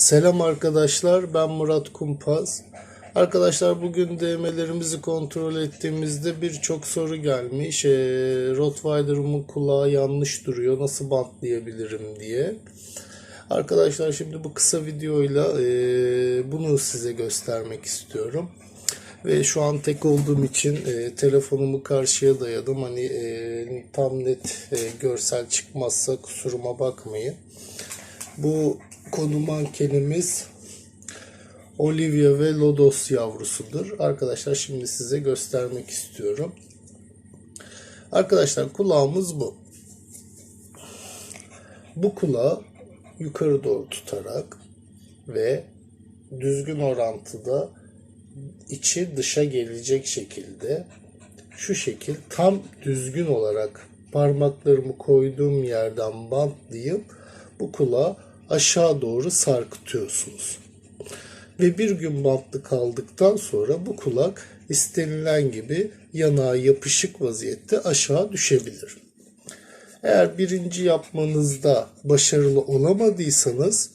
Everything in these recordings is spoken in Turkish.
Selam arkadaşlar, ben Murat Kumpaz. Arkadaşlar bugün DM'lerimizi kontrol ettiğimizde birçok soru gelmiş. E, Rottweiler'ımın kulağı yanlış duruyor, nasıl bantlayabilirim diye. Arkadaşlar şimdi bu kısa videoyla e, bunu size göstermek istiyorum. Ve şu an tek olduğum için e, telefonumu karşıya dayadım. Hani e, tam net e, görsel çıkmazsa kusuruma bakmayın. Bu konu mankenimiz Olivia ve Lodos yavrusudur. Arkadaşlar şimdi size göstermek istiyorum. Arkadaşlar kulağımız bu. Bu kulağı yukarı doğru tutarak ve düzgün orantıda içi dışa gelecek şekilde şu şekil tam düzgün olarak parmaklarımı koyduğum yerden bantlayıp bu kulağı aşağı doğru sarkıtıyorsunuz. Ve bir gün bantlı kaldıktan sonra bu kulak istenilen gibi yanağa yapışık vaziyette aşağı düşebilir. Eğer birinci yapmanızda başarılı olamadıysanız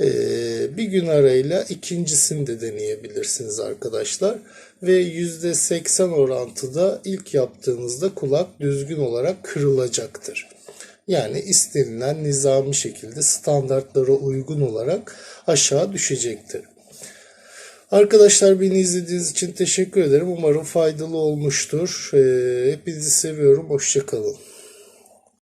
eee, bir gün arayla ikincisini de deneyebilirsiniz arkadaşlar. Ve %80 orantıda ilk yaptığınızda kulak düzgün olarak kırılacaktır. Yani istenilen nizami şekilde standartlara uygun olarak aşağı düşecektir. Arkadaşlar beni izlediğiniz için teşekkür ederim. Umarım faydalı olmuştur. Ee, Hepinizi seviyorum. Hoşçakalın.